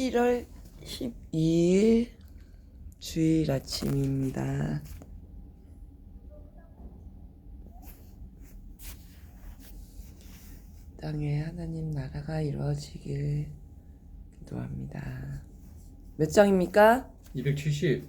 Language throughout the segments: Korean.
1월 12일 주일 아침입니다. 땅에 하나님 나라가 이루어지길 기도합니다. 몇 장입니까? 270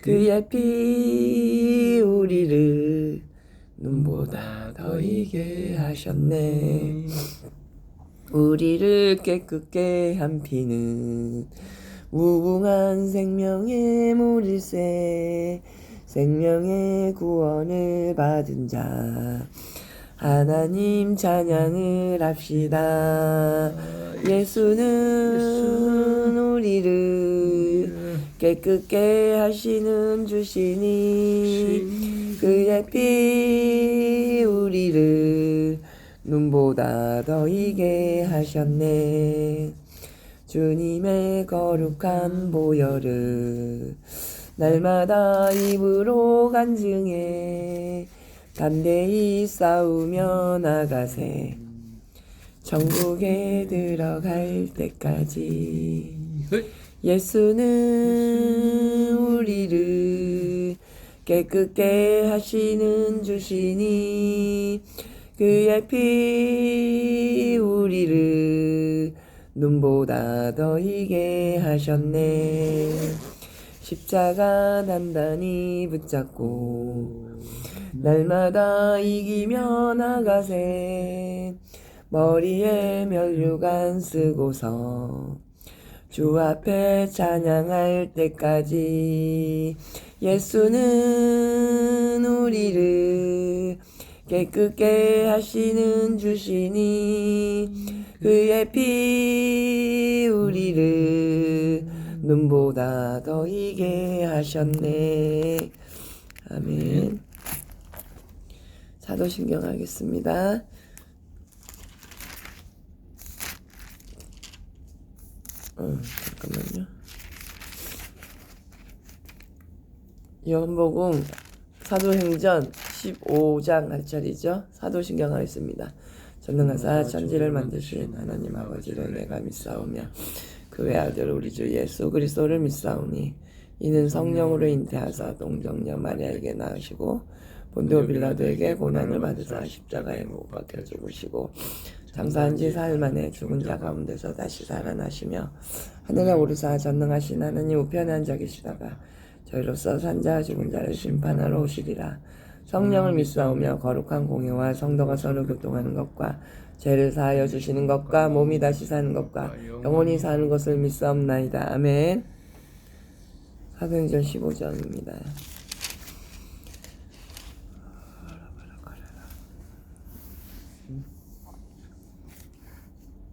그의 피 우리를 눈보다 더 이게 하셨네. 우리를 깨끗게 한 피는 무궁한 생명의 물일세 생명의 구원을 받은 자 하나님 찬양을 합시다 예수는 우리를 깨끗게 하시는 주시니 그의 피 우리를 눈보다 더 이게 하셨네. 주님의 거룩한 보혈을 날마다 입으로 간증해 담대히 싸우며 나가세 천국에 들어갈 때까지 예수는 우리를 깨끗게 하시는 주시니 그의 피 우리를 눈보다 더 이게 하셨네. 십자가 단단히 붙잡고 날마다 이기며 나가세 머리에 면류관 쓰고서 주 앞에 찬양할 때까지 예수는 우리를 깨끗게 하시는 주시니 그의 피 우리를 눈보다 더 이게 하셨네. 아멘. 사도신경 하겠습니다 어, 잠깐만요. 요한복음 사도행전 15장 할 차례죠. 사도신경 하겠습니다. 전능하사 천지를 만드신 하나님 아버지를 내가 믿사오며 그 외아들 우리 주 예수 그리스도를 믿사오니 이는 성령으로 잉태하사 동정녀 마리아에게 낳으시고 본디오 빌라도에게 고난을 받으사 십자가에 못 박혀 죽으시고 장사한 지 사흘 만에 죽은 자 가운데서 다시 살아나시며 하늘에 오르사 전능하신 하나님 우편에 앉아 계시다가 저희로서 산자 죽은 자를 심판하러 오시리라. 성령을 믿사오며 거룩한 공예와 성도가 서로 교통하는 것과 죄를 사하여 주시는 것과 몸이 다시 사는 것과 영원히 사는 것을 믿사옵나이다. 아멘. 사도행전 15장입니다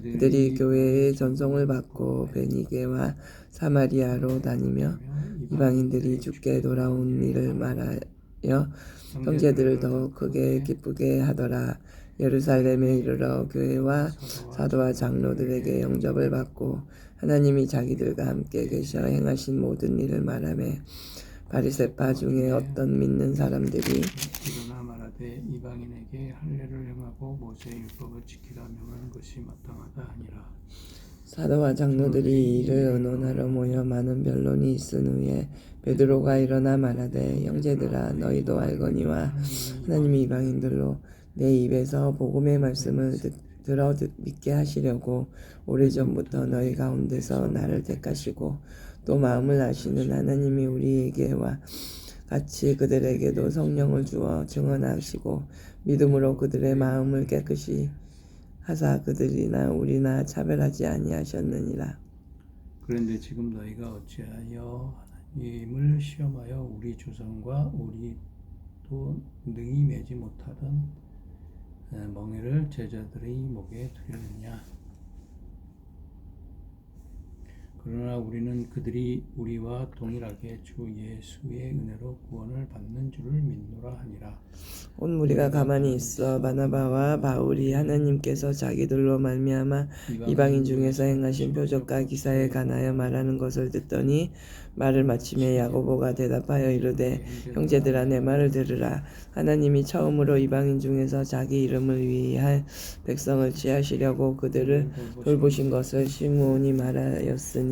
그들이 교회의 전송을 받고 베니게와 사마리아로 다니며 이방인들이 죽게 돌아온 일을 말하여 형제들을 더욱 크게 기쁘게 하더라. 예루살렘에 이르러 교회와 사도와 장로들에게 영접을 받고 하나님이 자기들과 함께 계셔 행하신 모든 일을 말하며 바리새파 중에 어떤 믿는 사람들이 말하되 이방인에게 할례를 행하고 모세의 율법을 지키라 명하는 것이 마땅하다 하니라. 사도와 장로들이 이를 의논하러 모여 많은 변론이 있은 후에 베드로가 일어나 말하되 형제들아 너희도 알거니와 하나님이 이방인들로 내 입에서 복음의 말씀을 듣, 들어 듣, 믿게 하시려고 오래전부터 너희 가운데서 나를 택하시고 또 마음을 아시는 하나님이 우리에게 와 같이 그들에게도 성령을 주어 증언하시고 믿음으로 그들의 마음을 깨끗이 하사 그들이나 우리나 차별하지 아니하셨느니라. 그런데 지금 너희가 어찌하여 하나님을 시험하여 우리 조상과 우리도 능히 매지 못하던 어, 멍에를 제자들의 목에 두려느냐 그러나 우리는 그들이 우리와 동일하게 주 예수의 은혜로 구원을 받는 줄을 믿노라 하니라. 온 무리가 가만히 있어 바나바와 바울이 하나님께서 자기들로 말미암아 이방인 중에서 행하신 표적과 기사에 관하여 말하는 것을 듣더니 말을 마침에 야고보가 대답하여 이르되 형제들아 내 말을 들으라. 하나님이 처음으로 이방인 중에서 자기 이름을 위할 백성을 취하시려고 그들을 돌보신 것을 시므온이 말하였으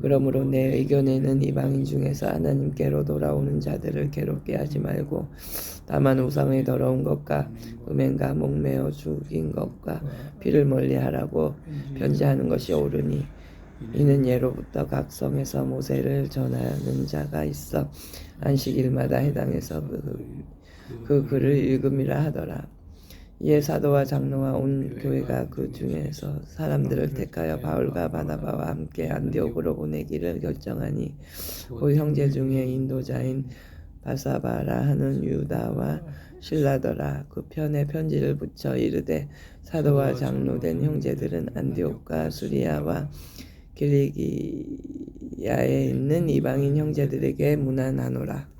그러므로 내 의견에는 이방인 중에서 하나님께로 돌아오는 자들을 괴롭게 하지 말고 다만 우상의 더러운 것과 음행과 목매어 죽인 것과 피를 멀리하라고 편지하는 것이 옳으니 이는 예로부터 각 성에서 모세를 전하는 자가 있어 안식일마다 해당해서 그, 그 글을 읽음이라 하더라. 이에 사도와 장로와 온 교회가 그 중에서 사람들을 택하여 바울과 바나바와 함께 안디옥으로 보내기를 결정하니 그 형제 중에 인도자인 바사바라 하는 유다와 신라더라. 그 편에 편지를 붙여 이르되 사도와 장로된 형제들은 안디옥과 수리아와 길리기야에 있는 이방인 형제들에게 문안하노라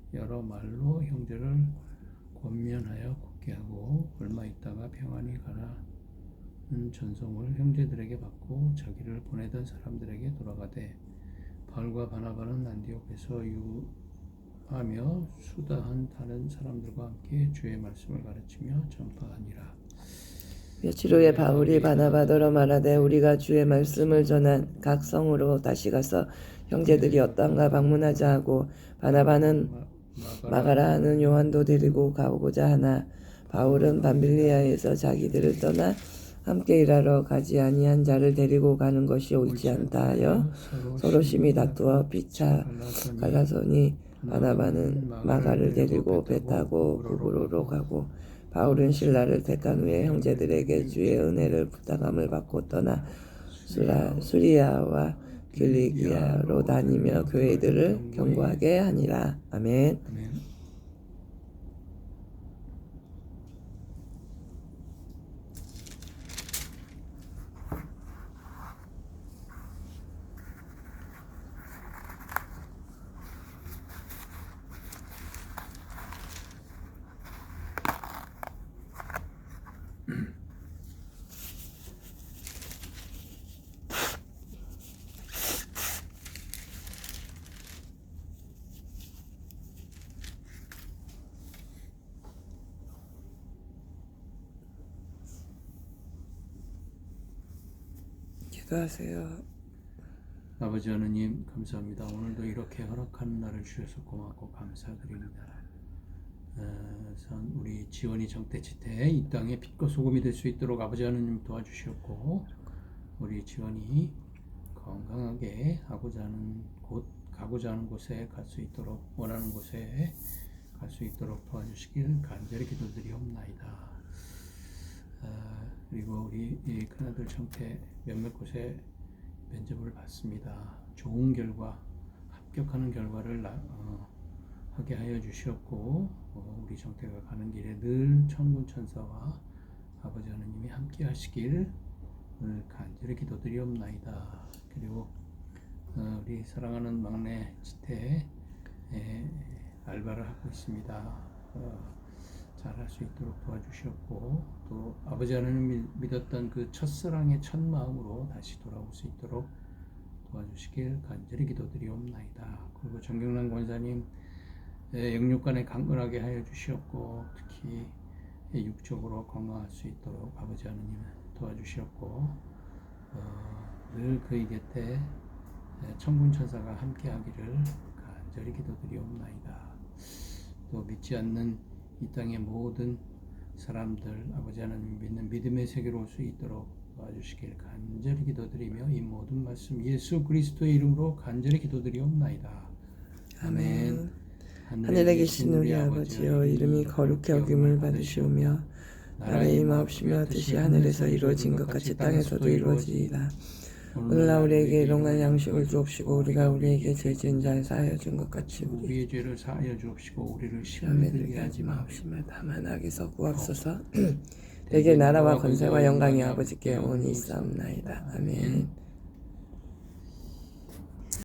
여러 말로 형제를 권면하여 굳게 하고 얼마 있다가 평안히 가라는 전송을 형제들에게 받고 자기를 보내던 사람들에게 돌아가되 바울과 바나바는 안디옥에서 유하며 수다한 다른 사람들과 함께 주의 말씀을 가르치며 전파하니라. 며칠 후에 바울이 바나바더러 말하되 우리가 주의 말씀을 전한 각 성으로 다시 가서 형제들이 어떠한가 방문하자 하고 바나바는 마가라. 하는 요한도 데리고 가고자 하나 바울은 밤빌리아에서 자기들을 떠나 함께 일하러 가지 아니한 자를 데리고 가는 것이 옳지 않다 하여 서로 심히 다투어 피차 갈라서니 바나바는 마가를 데리고 배 타고 구브로로 가고 바울은 신라를 택한 후에 형제들에게 주의 은혜를 부탁함을 받고 떠나 수라, 수리아와 길리기아로 다니며 교회들을 경고하게 하니라. 아멘. 아멘. 기도하세요. 아버지 하느님 감사합니다. 오늘도 이렇게 허락하는 날을 주셔서 고맙고 감사드립니다. 어, 선 우리 지원이 정태지태 이 땅에 빛과 소금이 될 수 있도록 아버지 하느님 도와주시옵고 우리 지원이 건강하게 하고자 하는 곳 가고자 하는 곳에 갈 수 있도록 원하는 곳에 갈 수 있도록 도와주시길 간절히 기도드리옵나이다. 아, 그리고 우리 이 큰아들 청태 몇몇 곳에 면접을 받습니다. 좋은 결과, 합격하는 결과를 나, 어, 하게 하여 주시옵고 어, 우리 정태가 가는 길에 늘 천군 천사와 아버지 하나님이 함께 하시길 오늘 간절히 기도드리옵나이다. 그리고 어, 우리 사랑하는 막내 지태 에, 알바를 하고 있습니다. 어, 수 있도록 도와주시옵고 또 아버지 하나님 믿었던 그 첫사랑의 첫 마음으로 다시 돌아올 수 있도록 도와주시길 간절히 기도드리옵나이다. 그리고 정경란 권사님 예, 영육간에 강건하게 하여 주시옵고 특히 예, 육적으로 건강할 수 있도록 아버지 하나님 도와주시옵고 어, 늘 그의 곁에 예, 천군 천사가 함께하기를 간절히 기도드리옵나이다. 또 믿지 않는 이 땅의 모든 사람들 아버지 하나님 믿는 믿음의 세계로 올 수 있도록 도와주시길 간절히 기도드리며 이 모든 말씀 예수 그리스도의 이름으로 간절히 기도드리옵나이다. 아멘. 하늘에 계신 우리 아버지여 이름이 거룩히 여김을 받으시오며 나라의 임하옵시며 뜻이 하늘에서 이루어진 것 같이 땅에서도 이루어지이다. 오늘날 우리에게 일용할 양식을 주옵시고 우리가 우리에게 죄 지은 자를 사하여 준 것 같이 우리 우리의 죄를 사하여 주옵시고 우리를 시험에 들게 하지 마옵시며 다만 악에서 대개 내게 나라와 권세와 영광이 아버지께 온이 있사옵나이다. 아멘